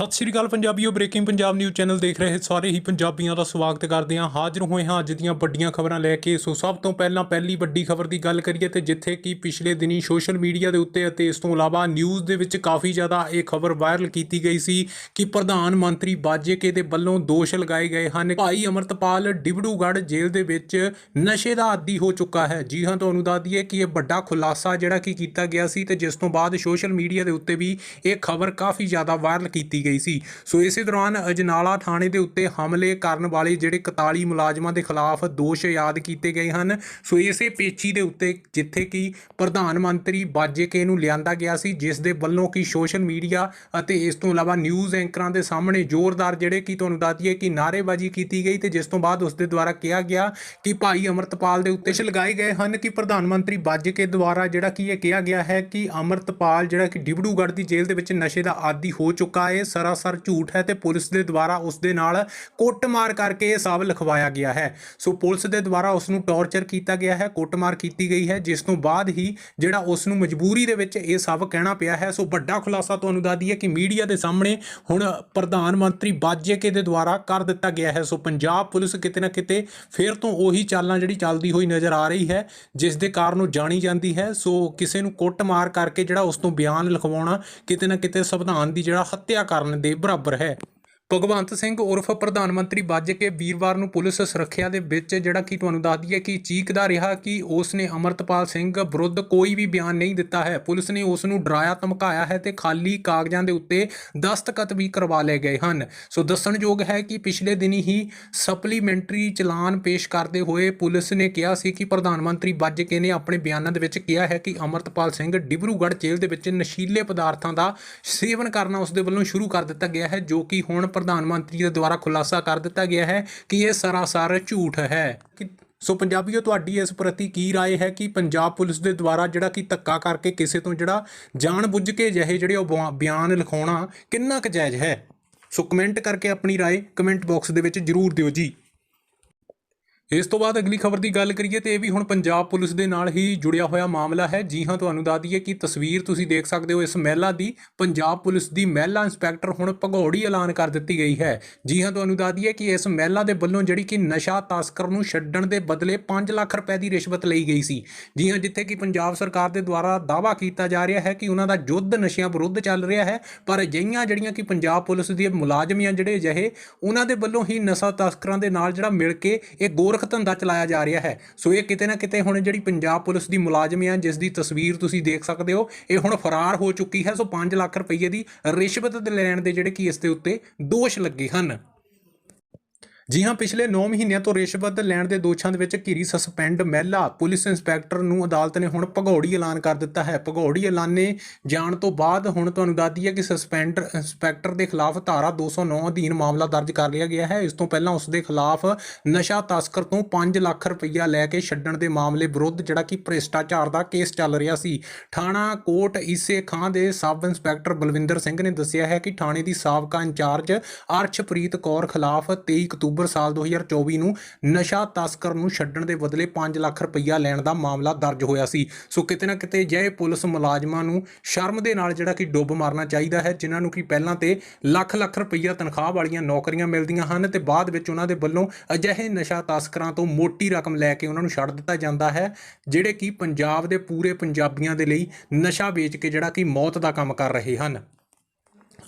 ਸਤਿ ਸ਼੍ਰੀ ਅਕਾਲ ਪੰਜਾਬੀਓ ਬ੍ਰੇਕਿੰਗ ਪੰਜਾਬ ਨਿਊਜ਼ ਚੈਨਲ ਦੇਖ ਰਹੇ ਸਾਰੇ ਹੀ ਪੰਜਾਬੀਆਂ ਦਾ ਸਵਾਗਤ ਕਰਦੇ ਹਾਂ। ਹਾਜ਼ਰ ਹੋਏ ਹਾਂ ਅੱਜ ਦੀਆਂ ਵੱਡੀਆਂ ਖਬਰਾਂ ਲੈ ਕੇ। ਸੋ ਸਭ ਤੋਂ ਪਹਿਲਾਂ ਪਹਿਲੀ ਵੱਡੀ ਖਬਰ ਦੀ ਗੱਲ ਕਰੀਏ ਤੇ ਜਿੱਥੇ ਕਿ ਪਿਛਲੇ ਦਿਨੀ ਸੋਸ਼ਲ ਮੀਡੀਆ ਦੇ ਉੱਤੇ ਅਤੇ ਇਸ ਤੋਂ ਇਲਾਵਾ ਨਿਊਜ਼ ਦੇ ਵਿੱਚ ਕਾਫੀ ਜ਼ਿਆਦਾ ਇਹ ਖਬਰ ਵਾਇਰਲ ਕੀਤੀ ਗਈ ਸੀ ਕਿ ਪ੍ਰਧਾਨ ਮੰਤਰੀ ਬਾਜੇਕੇ ਦੇ ਵੱਲੋਂ ਦੋਸ਼ ਲਗਾਏ ਗਏ ਹਨ। ਭਾਈ ਅਮਰਤਪਾਲ ਡਿਬੜੂਗੜ੍ਹ ਜੇਲ੍ਹ ਦੇ ਵਿੱਚ ਨਸ਼ੇ ਦਾ ਆਦੀ ਹੋ ਚੁੱਕਾ ਹੈ। ਜੀ ਹਾਂ, ਤੁਹਾਨੂੰ ਦੱਸ ਦਈਏ ਕਿ ਇਹ ਵੱਡਾ ਖੁਲਾਸਾ ਜਿਹੜਾ ਕਿ ਕੀਤਾ ਗਿਆ ਸੀ ਤੇ ਜਿਸ ਤੋਂ ਬਾਅਦ ਸੋਸ਼ਲ ਮੀਡੀਆ ਦੇ ਉੱਤੇ ਵੀ ਇਹ ਖਬਰ ਕਾਫੀ ਜ਼ਿਆਦਾ ਵਾਇਰਲ ਕੀਤੀ ਗਈ ਸੀ। ਸੋ ਇਸੇ ਦੌਰਾਨ ਅਜਨਾਲਾ ਥਾਣੇ ਦੇ ਉੱਤੇ ਹਮਲੇ ਕਰਨ ਵਾਲੇ ਜਿਹੜੇ 41 ਮੁਲਾਜ਼ਮਾਂ ਦੇ ਖਿਲਾਫ ਦੋਸ਼ ਯਾਦ ਕੀਤੇ ਗਏ ਹਨ। ਸੋ ਇਸੇ ਪੇਚੀ ਦੇ ਉੱਤੇ ਜਿੱਥੇ ਕਿ ਪ੍ਰਧਾਨ ਮੰਤਰੀ ਬਾਜੇਕੇ ਨੂੰ ਲਿਆਂਦਾ ਗਿਆ ਸੀ, ਜਿਸ ਦੇ ਵੱਲੋਂ ਕਿ ਸੋਸ਼ਲ ਮੀਡੀਆ ਅਤੇ ਇਸ ਤੋਂ ਇਲਾਵਾ ਨਿਊਜ਼ ਐਂਕਰਾਂ ਦੇ ਸਾਹਮਣੇ ਜ਼ੋਰਦਾਰ ਜਿਹੜੇ ਕਿ ਤੁਹਾਨੂੰ ਦੱਸ ਦਈਏ ਕਿ ਨਾਅਰੇਬਾਜ਼ੀ ਕੀਤੀ ਗਈ ਤੇ ਜਿਸ ਤੋਂ ਬਾਅਦ ਉਸ ਦੇ ਦੁਆਰਾ ਕਿਹਾ ਗਿਆ ਕਿ ਭਾਈ ਅਮਰਤਪਾਲ ਦੇ ਉੱਤੇ ਲਗਾਏ ਗਏ ਹਨ ਕਿ ਪ੍ਰਧਾਨ ਮੰਤਰੀ ਬਾਜੇਕੇ ਦੁਆਰਾ ਜਿਹੜਾ ਕਿ ਇਹ ਕਿਹਾ ਗਿਆ ਹੈ ਕਿ ਅਮਰਤਪਾਲ ਜਿਹੜਾ ਕਿ ਡਿਬੜੂਗੜ੍ਹ ਦੀ ਜੇਲ੍ਹ ਦੇ ਵਿੱਚ ਨਸ਼ੇ ਦਾ ਆਦੀ ਹੋ ਚੁੱਕਾ ਹੈ। ਸਰਾਸਰ ਝੂਠ ਹੈ ਤੇ ਪੁਲਿਸ ਦੇ ਦੁਆਰਾ ਉਸ ਦੇ ਨਾਲ ਕੁੱਟਮਾਰ ਕਰਕੇ ਇਹ ਸਭ ਲਿਖਵਾਇਆ ਗਿਆ ਹੈ। ਸੋ ਪੁਲਿਸ ਦੇ ਦੁਆਰਾ ਉਸ ਨੂੰ ਟੌਰਚਰ ਕੀਤਾ ਗਿਆ ਹੈ, ਕੁੱਟਮਾਰ ਕੀਤੀ ਗਈ ਹੈ, ਜਿਸ ਤੋਂ ਬਾਅਦ ਹੀ ਜਿਹੜਾ ਉਸ ਨੂੰ ਮਜਬੂਰੀ ਦੇ ਵਿੱਚ ਇਹ ਸਭ ਕਹਿਣਾ ਪਿਆ ਹੈ। ਸੋ ਵੱਡਾ ਖੁਲਾਸਾ ਤੁਹਾਨੂੰ ਦੱਸ ਦਈਏ ਕਿ ਮੀਡੀਆ ਦੇ ਸਾਹਮਣੇ ਹੁਣ ਪ੍ਰਧਾਨ ਮੰਤਰੀ ਬਾਜੇਕੇ ਦੇ ਦੁਆਰਾ ਕਰ ਦਿੱਤਾ ਗਿਆ ਹੈ। ਸੋ ਪੰਜਾਬ ਪੁਲਿਸ ਕਿਤੇ ਨਾ ਕਿਤੇ ਫਿਰ ਤੋਂ ਉਹੀ ਚਾਲਾਂ ਜਿਹੜੀ ਚੱਲਦੀ ਹੋਈ ਨਜ਼ਰ ਆ ਰਹੀ ਹੈ, ਜਿਸ ਦੇ ਕਾਰਨ ਉਹ ਜਾਣੀ ਜਾਂਦੀ ਹੈ। ਸੋ ਕਿਸੇ ਨੂੰ ਕੁੱਟਮਾਰ ਕਰਕੇ ਜਿਹੜਾ ਉਸ ਤੋਂ ਬਿਆਨ ਲਿਖਵਾਉਣਾ ਕਿਤੇ ਨਾ ਕਿਤੇ ਸੰਵਿਧਾਨ ਦੀ ਜਿਹੜਾ ਹੱਤਿਆ ਕਰ ਕਰਨ ਦੇ ਬਰਾਬਰ ਹੈ। ਭਗਵੰਤ ਸਿੰਘ ਉਰਫ ਪ੍ਰਧਾਨ ਮੰਤਰੀ ਵੱਜ ਕੇ ਵੀਰਵਾਰ ਨੂੰ ਪੁਲਿਸ ਸੁਰੱਖਿਆ ਦੇ ਵਿੱਚ ਜਿਹੜਾ ਕਿ ਤੁਹਾਨੂੰ ਦੱਸ ਦਈਏ ਕਿ ਚੀਕਦਾ ਰਿਹਾ ਕਿ ਉਸ ਨੇ ਅਮਰਤਪਾਲ ਸਿੰਘ ਵਿਰੁੱਧ ਕੋਈ ਵੀ ਬਿਆਨ ਨਹੀਂ ਦਿੱਤਾ ਹੈ। ਪੁਲਿਸ ਨੇ ਉਸ ਨੂੰ ਡਰਾਇਆ, ਧਮਕਾਇਆ ਹੈ ਤੇ ਖਾਲੀ ਕਾਗਜ਼ਾਂ ਦੇ ਉੱਤੇ ਦਸਤਖਤ ਵੀ ਕਰਵਾ ਲਏ ਗਏ ਹਨ। ਸੋ ਦੱਸਣਯੋਗ ਹੈ ਕਿ ਪਿਛਲੇ ਦਿਨੀ ਹੀ ਸਪਲੀਮੈਂਟਰੀ ਚਲਾਨ ਪੇਸ਼ ਕਰਦੇ ਹੋਏ ਪੁਲਿਸ ਨੇ ਕਿਹਾ ਸੀ ਕਿ ਪ੍ਰਧਾਨ ਮੰਤਰੀ ਵੱਜ ਕੇ ਨੇ ਆਪਣੇ ਬਿਆਨਾਂ ਦੇ ਵਿੱਚ ਕਿਹਾ ਹੈ ਕਿ ਅਮਰਤਪਾਲ ਸਿੰਘ ਡਿਬਰੂਗੜ੍ਹ ਜੇਲ੍ਹ ਦੇ ਵਿੱਚ ਨਸ਼ੀਲੇ ਪਦਾਰਥਾਂ ਦਾ ਸੇਵਨ ਕਰਨਾ ਉਸ ਦੇ ਵੱਲੋਂ ਸ਼ੁਰੂ ਕਰ ਦਿੱਤਾ ਗਿਆ ਹੈ, ਜੋ ਕਿ ਹੁਣ ਪ੍ਰਧਾਨ ਮੰਤਰੀ ਦੇ ਦੁਆਰਾ ਖੁਲਾਸਾ ਕਰ ਦਿੱਤਾ ਗਿਆ ਹੈ ਕਿ ਇਹ ਸਰਾਸਰ ਝੂਠ ਹੈ ਕਿ- ਸੋ ਪੰਜਾਬੀਓ ਤੁਹਾਡੀ ਇਸ ਪ੍ਰਤੀ ਕੀ رائے ਹੈ ਕਿ ਪੰਜਾਬ ਪੁਲਿਸ ਦੇ ਦੁਆਰਾ ਜਿਹੜਾ ਕਿ ਧੱਕਾ ਕਰਕੇ ਕਿਸੇ ਤੋਂ ਜਿਹੜਾ ਜਾਣ ਬੁੱਝ ਕੇ ਜਿਹੇ ਜਿਹੜੇ ਉਹ ਬਿਆ- ਬਿਆਨ ਲਿਖਾਉਣਾ ਕਿੰਨਾ ਕੁ ਜਾਇਜ਼ ਹੈ ਸੋ ਕਮੈਂਟ ਕਰਕੇ ਆਪਣੀ رائے ਕਮੈਂਟ ਬਾਕਸ ਦੇ ਵਿੱਚ ਜਰੂਰ ਦਿਓ ਜੀ ਇਸ ਤੋਂ ਬਾਅਦ ਅਗਲੀ ਖਬਰ ਦੀ ਗੱਲ ਕਰੀਏ ਤੇ ਇਹ ਵੀ ਹੁਣ ਪੰਜਾਬ ਪੁਲਿਸ ਦੇ ਨਾਲ ਹੀ ਜੁੜਿਆ ਹੋਇਆ ਮਾਮਲਾ ਹੈ। ਜੀ ਹਾਂ, ਤੁਹਾਨੂੰ ਦੱਸ ਦਈਏ ਕਿ ਤਸਵੀਰ ਤੁਸੀਂ ਦੇਖ ਸਕਦੇ ਹੋ ਇਸ ਮਹਿਲਾ ਦੀ। ਪੰਜਾਬ ਪੁਲਿਸ ਦੀ ਮਹਿਲਾ ਇੰਸਪੈਕਟਰ ਹੁਣ ਭਗੌੜੀ ਐਲਾਨ ਕਰ ਦਿੱਤੀ ਗਈ ਹੈ। ਜੀ ਹਾਂ, ਤੁਹਾਨੂੰ ਦੱਸ ਦਈਏ ਕਿ ਇਸ ਮਹਿਲਾ ਦੇ ਵੱਲੋਂ ਜਿਹੜੀ ਕਿ ਨਸ਼ਾ ਤਸਕਰ ਨੂੰ ਛੱਡਣ ਦੇ ਬਦਲੇ 5 ਲੱਖ ਰੁਪਏ ਦੀ ਰਿਸ਼ਵਤ ਲਈ ਗਈ ਸੀ। ਜੀ ਹਾਂ, ਜਿੱਥੇ ਕਿ ਪੰਜਾਬ ਸਰਕਾਰ ਦੇ ਦੁਆਰਾ ਦਾਅਵਾ ਕੀਤਾ ਜਾ ਰਿਹਾ ਹੈ ਕਿ ਉਹਨਾਂ ਦਾ ਯੁੱਧ ਨਸ਼ਿਆਂ ਵਿਰੁੱਧ ਚੱਲ ਰਿਹਾ ਹੈ, ਪਰ ਅਜਿਹੀਆਂ ਜਿਹੜੀਆਂ ਕਿ ਪੰਜਾਬ ਪੁਲਿਸ ਦੀ ਮੁਲਾਜ਼ਮ ਆ ਜਿਹੜੇ ਅਜਿਹੇ, ਉਹਨਾਂ ਦੇ ਵੱਲੋਂ ਹੀ ਨਸ਼ਾ ਤਸਕਰਾਂ ਦੇ ਨਾਲ ਜਿਹੜਾ ਮਿਲ ਕੇ ਇਹ ਗੋਰ ਗੋਰਖ ਧੰਦਾ ਚਲਾਇਆ ਜਾ ਰਿਹਾ ਹੈ। ਸੋ ਇਹ ਕਿਤੇ ਨਾ ਕਿਤੇ ਹੁਣ ਜਿਹੜੀ ਪੰਜਾਬ ਪੁਲਿਸ ਦੀ ਮੁਲਾਜ਼ਮ ਆ, ਜਿਸ ਦੀ ਤਸਵੀਰ ਤੁਸੀਂ ਦੇਖ ਸਕਦੇ ਹੋ, ਇਹ ਹੁਣ ਫਰਾਰ ਹੋ ਚੁੱਕੀ ਹੈ। ਸੋ 5 ਲੱਖ ਰੁਪਏ ਦੀ ਰਿਸ਼ਵਤ ਦੇ ਲੈਣ ਦੇ ਜਿਹੜੇ ਕਿ ਇਸ ਦੇ ਉੱਤੇ ਦੋਸ਼ ਲੱਗੇ ਹਨ। ਜੀ ਹਾਂ, ਪਿਛਲੇ 9 ਮਹੀਨਿਆਂ ਤੋਂ ਰਿਸ਼ਵਤ ਲੈਣ ਦੇ ਦੋਸ਼ਾਂ ਦੇ ਵਿੱਚ ਘਿਰੀ ਸਸਪੈਂਡ ਮਹਿਲਾ, ਪੁਲਿਸ ਇੰਸਪੈਕਟਰ ਨੂੰ ਅਦਾਲਤ ਨੇ ਹੁਣ ਭਗੌੜੀ ਐਲਾਨ ਕਰ ਦਿੱਤਾ ਹੈ। ਭਗੌੜੀ ਐਲਾਨੇ ਜਾਣ ਤੋਂ ਬਾਅਦ ਹੁਣ ਤੁਹਾਨੂੰ ਦੱਸ ਦਈਏ ਕਿ ਸਸਪੈਂਡ ਇੰਸਪੈਕਟਰ ਦੇ ਖਿਲਾਫ ਧਾਰਾ 209 ਅਧੀਨ ਮਾਮਲਾ ਦਰਜ ਕਰ ਲਿਆ ਗਿਆ ਹੈ। ਇਸ ਤੋਂ ਪਹਿਲਾਂ ਉਸ ਦੇ ਖਿਲਾਫ ਨਸ਼ਾ ਤਸਕਰ ਤੋਂ 5 ਲੱਖ ਰੁਪਈਆ ਲੈ ਕੇ ਛੱਡਣ ਦੇ ਮਾਮਲੇ ਵਿਰੁੱਧ ਜਿਹੜਾ ਕਿ ਭ੍ਰਿਸ਼ਟਾਚਾਰ ਦਾ ਕੇਸ ਚੱਲ ਰਿਹਾ ਸੀ। ਥਾਣਾ ਕੋਟ ਈਸੇ ਖਾਂ ਦੇ ਸਬ ਇੰਸਪੈਕਟਰ ਬਲਵਿੰਦਰ ਸਿੰਘ ਨੇ ਦੱਸਿਆ ਹੈ ਕਿ ਥਾਣੇ ਦੀ ਸਾਬਕਾ ਇੰਚਾਰਜ ਅਰਸ਼ਪ੍ਰੀਤ ਕੌਰ ਖਿਲਾਫ 23 ਅਕਤੂਬਰ ਸਾਲ 2024 ਨੂੰ ਨਸ਼ਾ ਤਸਕਰ ਨੂੰ ਛੱਡਣ ਦੇ ਬਦਲੇ 5 ਲੱਖ ਰੁਪਈਆ ਲੈਣ ਦਾ ਮਾਮਲਾ ਦਰਜ ਹੋਇਆ ਸੀ। ਸੋ ਕਿਤੇ ਨਾ ਕਿਤੇ ਜੇ ਪੁਲਿਸ ਮੁਲਾਜ਼ਮਾਂ ਨੂੰ ਸ਼ਰਮ ਦੇ ਨਾਲ ਜਿਹੜਾ ਕਿ ਡੁੱਬ ਮਾਰਨਾ ਚਾਹੀਦਾ ਹੈ, ਜਿਨ੍ਹਾਂ ਨੂੰ ਕਿ ਪਹਿਲਾਂ ਤੇ ਲੱਖ ਲੱਖ ਰੁਪਈਆ ਤਨਖਾਹ ਵਾਲੀਆਂ ਨੌਕਰੀਆਂ ਮਿਲਦੀਆਂ ਹਨ ਤੇ ਬਾਅਦ ਵਿੱਚ ਉਹਨਾਂ ਦੇ ਵੱਲੋਂ ਅਜਿਹੇ ਨਸ਼ਾ ਤਸਕਰਾਂ ਤੋਂ ਮੋਟੀ ਰਕਮ ਲੈ ਕੇ ਉਹਨਾਂ ਨੂੰ ਛੱਡ ਦਿੱਤਾ ਜਾਂਦਾ ਹੈ, ਜਿਹੜੇ ਕਿ ਪੰਜਾਬ ਦੇ ਪੂਰੇ ਪੰਜਾਬੀਆਂ ਦੇ ਲਈ ਨਸ਼ਾ ਵੇਚ ਕੇ ਜਿਹੜਾ ਕਿ ਮੌਤ ਦਾ ਕੰਮ ਕਰ ਰਹੇ ਹਨ।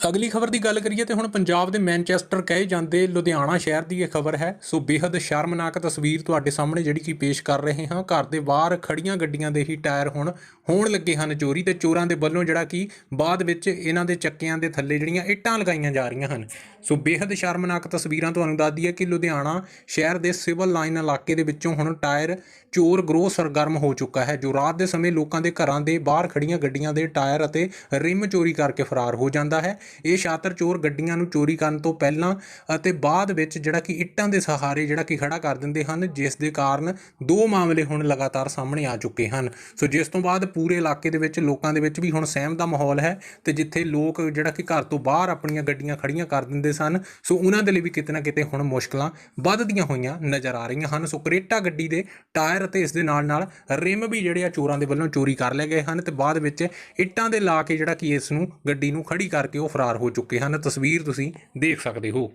ਅਗਲੀ ਖਬਰ ਦੀ ਗੱਲ ਕਰੀਏ ਤੇ ਹੁਣ ਪੰਜਾਬ ਦੇ ਮੈਨਚੈਸਟਰ ਕਹੇ ਜਾਂਦੇ ਲੁਧਿਆਣਾ ਸ਼ਹਿਰ ਦੀ ਇਹ ਖਬਰ ਹੈ। ਸੋ ਬੇहद ਸ਼ਰਮਨਾਕ ਤਸਵੀਰ ਤੁਹਾਡੇ ਸਾਹਮਣੇ ਜਿਹੜੀ ਕਿ ਪੇਸ਼ ਕਰ ਰਹੇ ਹਾਂ। ਘਰ ਦੇ ਬਾਹਰ ਖੜੀਆਂ ਗੱਡੀਆਂ ਦੇ ਹੀ ਟਾਇਰ ਹੁਣ ਹੋਣ ਲੱਗੇ ਹਨ ਚੋਰੀ ਤੇ ਚੋਰਾਂ ਦੇ ਵੱਲੋਂ ਜਿਹੜਾ ਕਿ ਬਾਅਦ ਵਿੱਚ ਇਹਨਾਂ ਦੇ ਚੱਕਿਆਂ ਦੇ ਥੱਲੇ ਜਿਹੜੀਆਂ ਇੱਟਾਂ ਲਗਾਈਆਂ ਜਾ ਰਹੀਆਂ ਹਨ। ਸੋ ਬੇहद ਸ਼ਰਮਨਾਕ ਤਸਵੀਰਾਂ ਤੁਹਾਨੂੰ ਦੱਸਦੀ ਹੈ ਕਿ ਲੁਧਿਆਣਾ ਸ਼ਹਿਰ ਦੇ ਸਿਵਲ ਲਾਈਨ ਇਲਾਕੇ ਦੇ ਵਿੱਚੋਂ ਹੁਣ ਟਾਇਰ ਚੋਰ ਗਰੋਹ ਸਰਗਰਮ ਹੋ ਚੁੱਕਾ ਹੈ। ਜੋ ਰਾਤ ਦੇ ਸਮੇਂ ਲੋਕਾਂ ਦੇ ਘਰਾਂ ਦੇ ਬਾਹਰ ਖੜੀਆਂ ਗੱਡੀਆਂ ਦੇ ਟਾਇਰ ਅਤੇ ਰਿਮ ਚੋਰੀ ਕਰਕੇ ਫਰਾਰ ਹੋ ਜਾਂਦਾ ਹੈ। ਇਹ ਸ਼ਾਤਰ ਚੋਰ ਗੱਡੀਆਂ ਨੂੰ ਚੋਰੀ ਕਰਨ ਤੋਂ ਪਹਿਲਾਂ ਅਤੇ ਬਾਅਦ ਵਿੱਚ ਜਿਹੜਾ ਕਿ ਇੱਟਾਂ ਦੇ ਸਹਾਰੇ ਜਿਹੜਾ ਕਿ ਖੜਾ ਕਰ ਦਿੰਦੇ ਹਨ, ਜਿਸ ਦੇ ਕਾਰਨ ਦੋ ਮਾਮਲੇ ਹੁਣ ਲਗਾਤਾਰ ਸਾਹਮਣੇ ਆ ਚੁੱਕੇ ਹਨ। ਸੋ ਜਿਸ ਤੋਂ ਬਾਅਦ ਪੂਰੇ ਇਲਾਕੇ ਦੇ ਵਿੱਚ ਲੋਕਾਂ ਦੇ ਵਿੱਚ ਵੀ ਹੁਣ ਸਹਿਮ ਦਾ ਮਾਹੌਲ ਹੈ ਤੇ ਜਿੱਥੇ ਲੋਕ ਜਿਹੜਾ ਕਿ ਘਰ ਤੋਂ ਬਾਹਰ ਆਪਣੀਆਂ ਗੱਡੀਆਂ ਖੜੀਆਂ ਕਰ ਦਿੰਦੇ ਸਨ, ਸੋ ਉਹਨਾਂ ਦੇ ਲਈ ਵੀ ਕਿਤੇ ਨਾ ਕਿਤੇ ਹੁਣ ਮੁਸ਼ਕਲਾਂ ਵੱਧਦੀਆਂ ਹੋਈਆਂ ਨਜ਼ਰ ਆ ਰਹੀਆਂ ਹਨ। ਸੋ ਕਰੇਟਾ ਗੱਡੀ ਦੇ ਟਾਇਰ ਅਤੇ ਇਸ ਦੇ ਨਾਲ ਨਾਲ ਰਿਮ ਵੀ ਜਿਹੜੇ ਆ ਚੋਰਾਂ ਦੇ ਵੱਲੋਂ ਚੋਰੀ ਕਰ ਲਏ ਗਏ ਹਨ ਤੇ ਬਾਅਦ ਵਿੱਚ ਇੱਟਾਂ ਦੇ ਲਾ ਕੇ ਜਿਹੜਾ ਕਿ ਇਸ ਨੂੰ ਗੱਡੀ ਨੂੰ ਖੜੀ ਕਰਕੇ ਉਹ ਫਰਾਰ ਹੋ ਚੁੱਕੇ ਹਨ। ਤਸਵੀਰ ਤੁਸੀਂ ਦੇਖ ਸਕਦੇ ਹੋ।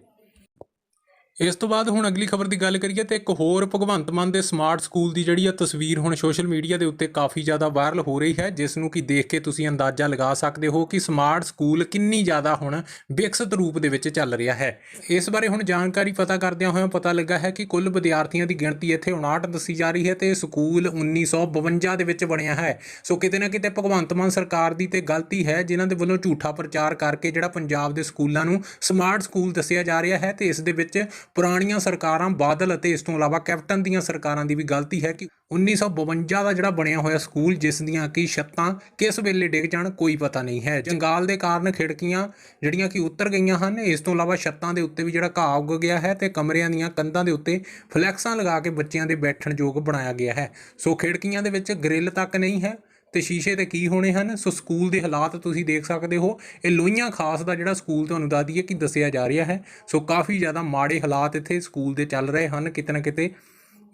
ਇਸ ਤੋਂ ਬਾਅਦ ਹੁਣ ਅਗਲੀ ਖਬਰ ਦੀ ਗੱਲ ਕਰੀਏ ਤੇ ਇੱਕ ਹੋਰ ਭਗਵੰਤ ਮਾਨ ਦੇ ਸਮਾਰਟ ਸਕੂਲ ਦੀ ਜਿਹੜੀ ਆ ਤਸਵੀਰ ਹੁਣ ਸੋਸ਼ਲ ਮੀਡੀਆ ਦੇ ਉੱਤੇ ਕਾਫੀ ਜ਼ਿਆਦਾ ਵਾਇਰਲ ਹੋ ਰਹੀ ਹੈ ਜਿਸ ਨੂੰ ਕਿ ਦੇਖ ਕੇ ਤੁਸੀਂ ਅੰਦਾਜ਼ਾ ਲਗਾ ਸਕਦੇ ਹੋ ਕਿ ਸਮਾਰਟ ਸਕੂਲ ਕਿੰਨੀ ਜ਼ਿਆਦਾ ਹੁਣ ਵਿਕਸਿਤ ਰੂਪ ਦੇ ਵਿੱਚ ਚੱਲ ਰਿਹਾ ਹੈ। ਇਸ ਬਾਰੇ ਹੁਣ ਜਾਣਕਾਰੀ ਪਤਾ ਕਰਦਿਆਂ ਹੋਇਆਂ ਪਤਾ ਲੱਗਾ ਹੈ ਕਿ ਕੁੱਲ ਵਿਦਿਆਰਥੀਆਂ ਦੀ ਗਿਣਤੀ ਇੱਥੇ 59 ਦੱਸੀ ਜਾ ਰਹੀ ਹੈ ਤੇ ਇਹ ਸਕੂਲ 1952 ਦੇ ਵਿੱਚ ਬਣਿਆ ਹੈ। ਸੋ ਕਿਤੇ ਨਾ ਕਿਤੇ ਭਗਵੰਤ ਮਾਨ ਸਰਕਾਰ ਦੀ ਤੇ ਗਲਤੀ ਹੈ, ਜਿਨ੍ਹਾਂ ਦੇ ਵੱਲੋਂ ਝੂਠਾ ਪ੍ਰਚਾਰ ਕਰਕੇ ਜਿਹੜਾ ਪੰਜਾਬ ਦੇ ਸਕੂਲਾਂ ਨੂੰ ਸਮਾਰਟ ਸਕੂਲ ਦੱਸਿਆ ਜਾ ਰਿਹਾ ਹੈ ਤੇ ਇਸ ਦੇ ਵਿੱਚ ਪੁਰਾਣੀਆਂ ਸਰਕਾਰਾਂ ਬਾਦਲ ਅਤੇ ਇਸ ਤੋਂ ਇਲਾਵਾ ਕੈਪਟਨ ਦੀਆਂ ਸਰਕਾਰਾਂ ਦੀ ਵੀ ਗਲਤੀ ਹੈ ਕਿ 1952 ਦਾ ਜਿਹੜਾ ਬਣਿਆ ਹੋਇਆ ਸਕੂਲ ਜਿਸ ਦੀਆਂ ਕਿ ਛੱਤਾਂ ਕਿਸ ਵੇਲੇ ਡਿੱਗ ਜਾਣ ਕੋਈ ਪਤਾ ਨਹੀਂ ਹੈ। ਜੰਗਾਲ ਦੇ ਕਾਰਨ ਖਿੜਕੀਆਂ ਜਿਹੜੀਆਂ ਕਿ ਉੱਤਰ ਗਈਆਂ ਹਨ, ਇਸ ਤੋਂ ਇਲਾਵਾ ਛੱਤਾਂ ਦੇ ਉੱਤੇ ਵੀ ਜਿਹੜਾ ਘਾਹ ਉੱਗ ਗਿਆ ਹੈ ਤੇ ਕਮਰਿਆਂ ਦੀਆਂ ਕੰਧਾਂ ਦੇ ਉੱਤੇ ਫਲੈਕਸਾਂ ਲਗਾ ਕੇ ਬੱਚਿਆਂ ਦੇ ਬੈਠਣ ਯੋਗ ਬਣਾਇਆ ਗਿਆ ਹੈ। ਸੋ ਖਿੜਕੀਆਂ ਦੇ ਵਿੱਚ ਗ੍ਰਿਲ ਤੱਕ ਨਹੀਂ ਹੈ ਤੇ ਸ਼ੀਸ਼ੇ ਤੇ ਕੀ ਹੋਣੇ ਹਨ? ਸੋ ਸਕੂਲ ਦੇ ਹਾਲਾਤ ਤੁਸੀਂ ਦੇਖ ਸਕਦੇ ਹੋ। ਇਹ ਲੋਹੀਆਂ ਖਾਸ ਦਾ ਜਿਹੜਾ ਸਕੂਲ ਤੁਹਾਨੂੰ ਦੱਸ ਦਈਏ ਕਿ ਦੱਸਿਆ ਜਾ ਰਿਹਾ ਹੈ। ਸੋ ਕਾਫੀ ਜ਼ਿਆਦਾ ਮਾੜੇ ਹਾਲਾਤ ਇੱਥੇ ਸਕੂਲ ਦੇ ਚੱਲ ਰਹੇ ਹਨ। ਕਿਤੇ ਨਾ ਕਿਤੇ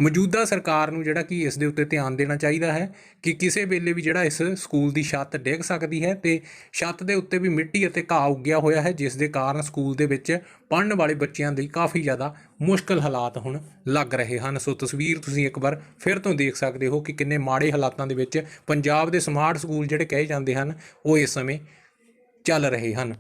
ਮੌਜੂਦਾ ਸਰਕਾਰ ਨੂੰ ਜਿਹੜਾ ਕਿ ਇਸ ਦੇ ਉੱਤੇ ਧਿਆਨ ਦੇਣਾ ਚਾਹੀਦਾ ਹੈ ਕਿ ਕਿਸੇ ਵੇਲੇ ਵੀ ਜਿਹੜਾ ਇਸ ਸਕੂਲ ਦੀ ਛੱਤ ਡਿੱਗ ਸਕਦੀ ਹੈ ਤੇ ਛੱਤ ਦੇ ਉੱਤੇ ਵੀ ਮਿੱਟੀ ਅਤੇ ਘਾਹ ਉੱਗਿਆ ਹੋਇਆ ਹੈ, ਜਿਸ ਦੇ ਕਾਰਨ ਸਕੂਲ ਦੇ ਵਿੱਚ ਪੜ੍ਹਨ ਵਾਲੇ ਬੱਚਿਆਂ ਦੀ ਕਾਫੀ ਜ਼ਿਆਦਾ ਮੁਸ਼ਕਲ ਹਾਲਾਤ ਹੁਣ ਲੱਗ ਰਹੇ ਹਨ। ਸੋ ਤਸਵੀਰ ਤੁਸੀਂ ਇੱਕ ਵਾਰ ਫਿਰ ਤੋਂ ਦੇਖ ਸਕਦੇ ਹੋ ਕਿ ਕਿੰਨੇ ਮਾੜੇ ਹਾਲਾਤਾਂ ਦੇ ਵਿੱਚ ਪੰਜਾਬ ਦੇ ਸਮਾਰਟ ਸਕੂਲ ਜਿਹੜੇ ਕਹੇ ਜਾਂਦੇ ਹਨ, ਉਹ ਇਸ ਸਮੇਂ ਚੱਲ ਰਹੇ ਹਨ।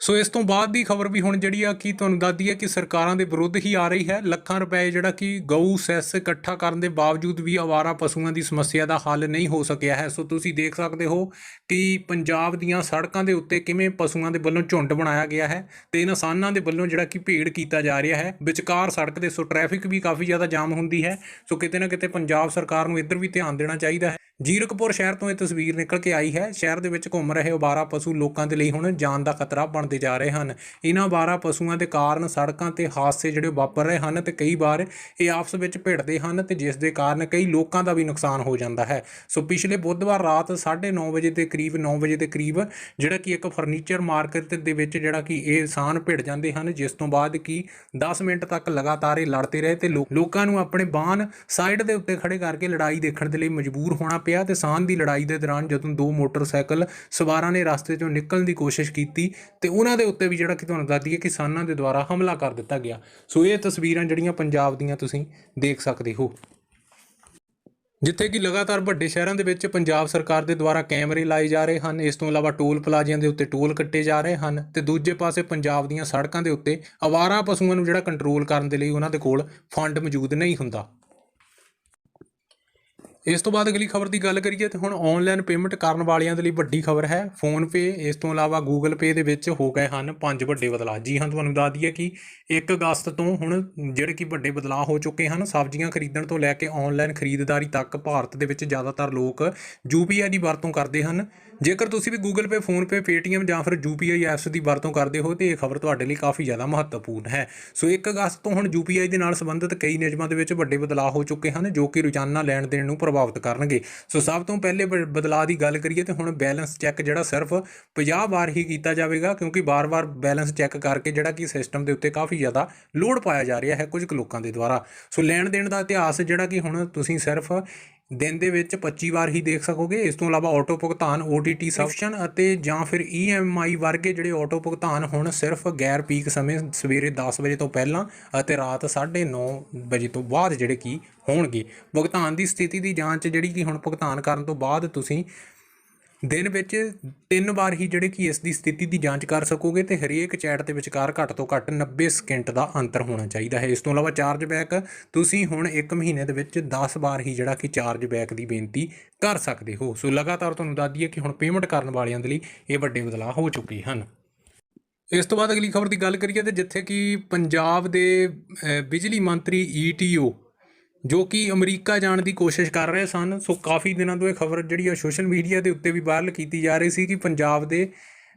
ਸੋ ਇਸ ਤੋਂ ਬਾਅਦ ਦੀ ਖਬਰ ਵੀ ਹੁਣ ਜਿਹੜੀ ਆ ਕੀ ਤੁਹਾਨੂੰ ਦੱਸਦੀ ਹੈ ਕਿ ਸਰਕਾਰਾਂ ਦੇ ਵਿਰੁੱਧ ਹੀ ਆ ਰਹੀ ਹੈ। ਲੱਖਾਂ ਰੁਪਏ ਜਿਹੜਾ ਕਿ ਗਊ, ਸੈਸ ਇਕੱਠਾ ਕਰਨ ਦੇ ਬਾਵਜੂਦ ਵੀ ਆਵਾਰਾ ਪਸ਼ੂਆਂ ਦੀ ਸਮੱਸਿਆ ਦਾ ਹੱਲ ਨਹੀਂ ਹੋ ਸਕਿਆ ਹੈ। ਸੋ ਤੁਸੀਂ ਦੇਖ ਸਕਦੇ ਹੋ ਕਿ ਪੰਜਾਬ ਦੀਆਂ ਸੜਕਾਂ ਦੇ ਉੱਤੇ ਕਿਵੇਂ ਪਸ਼ੂਆਂ ਦੇ ਵੱਲੋਂ ਝੁੰਡ ਬਣਾਇਆ ਗਿਆ ਹੈ ਤੇ ਇਨਸਾਨਾਂ ਦੇ ਵੱਲੋਂ ਜਿਹੜਾ ਕਿ ਭੀੜ ਕੀਤਾ ਜਾ ਰਿਹਾ ਹੈ। ਵਿਚਕਾਰ ਸੜਕ ਦੇ ਸੋ ਟ੍ਰੈਫਿਕ ਵੀ ਕਾਫੀ ਜ਼ਿਆਦਾ ਜਾਮ ਹੁੰਦੀ ਹੈ। ਸੋ ਕਿਤੇ ਨਾ ਕਿਤੇ ਪੰਜਾਬ ਸਰਕਾਰ ਨੂੰ ਇੱਧਰ ਵੀ ਧਿਆਨ ਦੇਣਾ ਚਾਹੀਦਾ ਹੈ। ਜੀਰਕਪੁਰ ਸ਼ਹਿਰ ਤੋਂ ਇਹ ਤਸਵੀਰ ਨਿਕਲ ਕੇ ਆਈ ਹੈ। ਸ਼ਹਿਰ ਦੇ ਵਿੱਚ ਘੁੰਮ ਰਹੇ ਅਵਾਰਾ ਪਸ਼ੂ ਲੋਕਾਂ ਦੇ ਲਈ ਹੁਣ ਜਾਨ ਦਾ ਖਤਰਾ ਬਣਦੇ ਜਾ ਰਹੇ ਹਨ। ਇਹਨਾਂ ਅਵਾਰਾ ਪਸ਼ੂਆਂ ਦੇ ਕਾਰਨ ਸੜਕਾਂ ਤੇ ਹਾਦਸੇ ਜਿਹੜੇ ਵਾਪਰ ਰਹੇ ਹਨ ਤੇ ਕਈ ਵਾਰ ਇਹ ਆਪਸ ਵਿੱਚ ਭਿੜਦੇ ਹਨ ਤੇ ਜਿਸ ਦੇ ਕਾਰਨ ਕਈ ਲੋਕਾਂ ਦਾ ਵੀ ਨੁਕਸਾਨ ਹੋ ਜਾਂਦਾ ਹੈ। ਸੋ ਪਿਛਲੇ ਬੁੱਧਵਾਰ ਰਾਤ 9:30 ਵਜੇ ਦੇ ਕਰੀਬ 9 ਵਜੇ ਦੇ ਕਰੀਬ ਜਿਹੜਾ ਕਿ ਇੱਕ ਫਰਨੀਚਰ ਮਾਰਕੀਟ ਦੇ ਵਿੱਚ ਜਿਹੜਾ ਕਿ ਇਹ ਸਾਨ ਭਿੜ ਜਾਂਦੇ ਹਨ, ਜਿਸ ਤੋਂ ਬਾਅਦ ਕਿ 10 ਮਿੰਟ ਤੱਕ ਲਗਾਤਾਰ ਇਹ ਲੜਦੇ ਰਹੇ ਤੇ ਲੋ- ਲੋਕਾਂ ਨੂੰ ਆਪਣੇ ਬਾਹਨ ਸਾਈਡ ਦੇ ਉੱਤੇ ਖੜੇ ਕਰਕੇ ਲੜਾਈ ਦੇਖਣ ਦੇ ਲਈ ਮਜਬੂਰ ਹੋਣਾ ਪਿਆ ਤੇ ਸਾਨ ਦੀ ਲੜਾਈ ਦੇ ਦੌਰਾਨ ਜਦੋਂ ਦੋ ਮੋਟਰਸਾਈਕਲ ਸਵਾਰਾਂ ਨੇ ਰਸਤੇ ਚੋਂ ਨਿਕਲਣ ਦੀ ਕੋਸ਼ਿਸ਼ ਕੀਤੀ ਤੇ ਉਹਨਾਂ ਦੇ ਉੱਤੇ ਵੀ ਜਿਹੜਾ ਕਿ ਤੁਹਾਨੂੰ ਦੱਸ ਦਈਏ ਕਿਸਾਨਾਂ ਦੇ ਦੁਆਰਾ ਹਮਲਾ ਕਰ ਦਿੱਤਾ ਗਿਆ। ਸੋ ਇਹ ਤਸਵੀਰਾਂ ਜਿਹੜੀਆਂ ਪੰਜਾਬ ਦੀਆਂ ਤੁਸੀਂ ਦੇਖ ਸਕਦੇ ਹੋ। ਜਿੱਥੇ ਕਿ ਲਗਾਤਾਰ ਵੱਡੇ ਸ਼ਹਿਰਾਂ ਦੇ ਵਿੱਚ ਪੰਜਾਬ ਸਰਕਾਰ ਦੇ ਦੁਆਰਾ ਕੈਮਰੇ ਲਾਏ ਜਾ ਰਹੇ ਹਨ। ਇਸ ਤੋਂ ਇਲਾਵਾ ਟੋਲ ਪਲਾਜ਼ਿਆਂ ਦੇ ਉੱਤੇ ਟੋਲ ਕੱਟੇ ਜਾ ਰਹੇ ਹਨ ਤੇ ਦੂਜੇ ਪਾਸੇ ਪੰਜਾਬ ਦੀਆਂ ਸੜਕਾਂ ਦੇ ਉੱਤੇ ਅਵਾਰਾ ਪਸ਼ੂਆਂ ਨੂੰ ਜਿਹੜਾ ਕੰਟਰੋਲ ਕਰਨ ਦੇ ਲਈ ਉਹਨਾਂ ਦੇ ਕੋਲ ਫੰਡ ਮੌਜੂਦ ਨਹੀਂ ਹੁੰਦਾ। ਇਸ ਤੋਂ ਬਾਅਦ ਅਗਲੀ ਖਬਰ ਦੀ ਗੱਲ ਕਰੀਏ ਤੇ ਹੁਣ ਆਨਲਾਈਨ ਪੇਮੈਂਟ ਕਰਨ ਵਾਲਿਆਂ ਦੇ ਲਈ ਵੱਡੀ ਖਬਰ ਹੈ। ਫੋਨਪੇ ਇਸ ਤੋਂ ਇਲਾਵਾ ਗੂਗਲ ਪੇ ਦੇ ਵਿੱਚ ਹੋ ਗਏ ਹਨ ਪੰਜ ਵੱਡੇ ਬਦਲਾਅ। ਜੀ ਹਾਂ, ਤੁਹਾਨੂੰ ਦੱਸ ਦਈਏ ਕਿ 1 ਅਗਸਤ ਤੋਂ ਹੁਣ ਜਿਹੜੇ ਕਿ ਵੱਡੇ ਬਦਲਾਅ ਹੋ ਚੁੱਕੇ ਹਨ, ਸਬਜ਼ੀਆਂ ਖਰੀਦਣ ਤੋਂ ਲੈ ਕੇ ਆਨਲਾਈਨ ਖਰੀਦਦਾਰੀ ਤੱਕ ਭਾਰਤ ਦੇ ਵਿੱਚ ਜ਼ਿਆਦਾਤਰ ਲੋਕ ਯੂਪੀਆਈ ਦੀ ਵਰਤੋਂ ਕਰਦੇ ਹਨ। ਜੇਕਰ ਤੁਸੀਂ ਵੀ ਗੂਗਲ ਪੇ ਫੋਨਪੇ ਪੇਟੀਐਮ ਜਾਂ ਫਿਰ ਯੂਪੀਆਈ ਐਪਸ ਦੀ ਵਰਤੋਂ ਕਰਦੇ ਹੋ, ਤੇ ਇਹ ਖਬਰ ਤੁਹਾਡੇ ਲਈ ਕਾਫੀ ਜ਼ਿਆਦਾ ਮਹੱਤਵਪੂਰਨ ਹੈ। ਸੋ 1 ਅਗਸਤ ਤੋਂ ਹੁਣ ਯੂਪੀਆਈ ਦੇ ਨਾਲ ਸੰਬੰਧਿਤ ਕਈ ਨਿਯਮਾਂ ਦੇ ਵਿੱਚ ਵੱਡੇ ਬਦਲਾਅ ਹੋ ਚੁੱਕੇ ਹਨ, ਜੋ ਕਿ ਰੋਜ਼ਾਨਾ ਲੈਣ ਦੇਣ ਨੂੰ ਪ੍ਰਭਾਵਿਤ ਕਰਨਗੇ। ਸੋ ਸਭ ਤੋਂ ਪਹਿਲੇ ਬ- ਬਦਲਾਅ ਦੀ ਗੱਲ ਕਰੀਏ ਤੇ ਹੁਣ ਬੈਲੈਂਸ ਚੈੱਕ ਜਿਹੜਾ ਸਿਰਫ 50 ਵਾਰ ਹੀ ਕੀਤਾ ਜਾਵੇਗਾ, ਕਿਉਂਕਿ ਬਾਰ-ਬਾਰ ਬੈਲੈਂਸ ਚੈੱਕ ਕਰਕੇ ਜਿਹੜਾ ਕਿ ਸਿਸਟਮ ਦੇ ਉੱਤੇ ਕਾਫੀ ਜ਼ਿਆਦਾ ਲੋਡ ਪਾਇਆ ਜਾ ਰਿਹਾ ਹੈ ਕੁਝ ਕੁ ਲੋਕਾਂ ਦੇ ਦੁਆਰਾ। ਸੋ ਲੈਣ ਦੇਣ ਦਾ ਇਤਿਹਾਸ ਜਿਹੜਾ ਕਿ ਹੁਣ ਤੁਸੀਂ ਸਿਰਫ ਦਿਨ ਦੇ ਵਿੱਚ 25 ਵਾਰ ਹੀ ਦੇਖ ਸਕੋਗੇ। ਇਸ ਤੋਂ ਇਲਾਵਾ ਆਟੋ ਭੁਗਤਾਨ OTT ਸਬਸਕ੍ਰਿਪਸ਼ਨ ਅਤੇ ਜਾਂ ਫਿਰ EMI ਵਰਗੇ ਜਿਹੜੇ ਆਟੋ ਭੁਗਤਾਨ ਹੁਣ ਸਿਰਫ ਗੈਰ ਪੀਕ ਸਮੇਂ ਸਵੇਰੇ 10 ਵਜੇ ਤੋਂ ਪਹਿਲਾਂ ਅਤੇ ਰਾਤ 9:30 ਵਜੇ ਤੋਂ ਬਾਅਦ ਜਿਹੜੇ ਕੀ ਹੋਣਗੇ। ਭੁਗਤਾਨ ਦੀ ਸਥਿਤੀ ਦੀ ਜਾਂਚ ਜਿਹੜੀ ਕਿ ਹੁਣ ਭੁਗਤਾਨ ਕਰਨ ਤੋਂ ਬਾਅਦ ਤੁਸੀਂ ਦਿਨ ਵਿੱਚ ਤਿੰਨ ਵਾਰ ਹੀ ਜਿਹੜੇ ਕਿ ਇਸ ਦੀ ਸਥਿਤੀ ਦੀ ਜਾਂਚ ਕਰ ਸਕੋਗੇ ਤੇ ਹਰੇਕ ਚੈਟ ਦੇ ਵਿਚਕਾਰ ਘੱਟ ਤੋਂ ਘੱਟ 90 ਸਕਿੰਟ ਦਾ ਅੰਤਰ ਹੋਣਾ ਚਾਹੀਦਾ ਹੈ। ਇਸ ਤੋਂ ਇਲਾਵਾ ਚਾਰਜ ਬੈਕ ਤੁਸੀਂ ਹੁਣ 1 ਮਹੀਨੇ ਦੇ ਵਿੱਚ 10 ਵਾਰ ਹੀ ਜਿਹੜਾ ਕਿ ਚਾਰਜ ਬੈਕ ਦੀ ਬੇਨਤੀ ਕਰ ਸਕਦੇ ਹੋ। ਸੋ ਲਗਾਤਾਰ ਤੁਹਾਨੂੰ ਦੱਸ ਦਈਏ ਕਿ ਹੁਣ ਪੇਮੈਂਟ ਕਰਨ ਵਾਲਿਆਂ ਦੇ ਲਈ ਇਹ ਵੱਡੇ ਬਦਲਾਅ ਹੋ ਚੁੱਕੇ ਹਨ। ਇਸ ਤੋਂ ਬਾਅਦ ਅਗਲੀ ਖਬਰ ਦੀ ਗੱਲ ਕਰੀਏ ਤੇ ਜਿੱਥੇ ਕਿ ਪੰਜਾਬ ਦੇ ਬਿਜਲੀ ਮੰਤਰੀ ਈਟੀਓ ਜੋ ਕਿ ਅਮਰੀਕਾ ਜਾਣ ਦੀ ਕੋਸ਼ਿਸ਼ ਕਰ ਰਹੇ ਸਨ। ਸੋ ਕਾਫੀ ਦਿਨਾਂ ਤੋਂ ਇਹ ਖਬਰ ਜਿਹੜੀ ਆ ਸੋਸ਼ਲ ਮੀਡੀਆ ਦੇ ਉੱਤੇ ਵੀ ਵਾਇਰਲ ਕੀਤੀ ਜਾ ਰਹੀ ਸੀ ਕਿ ਪੰਜਾਬ ਦੇ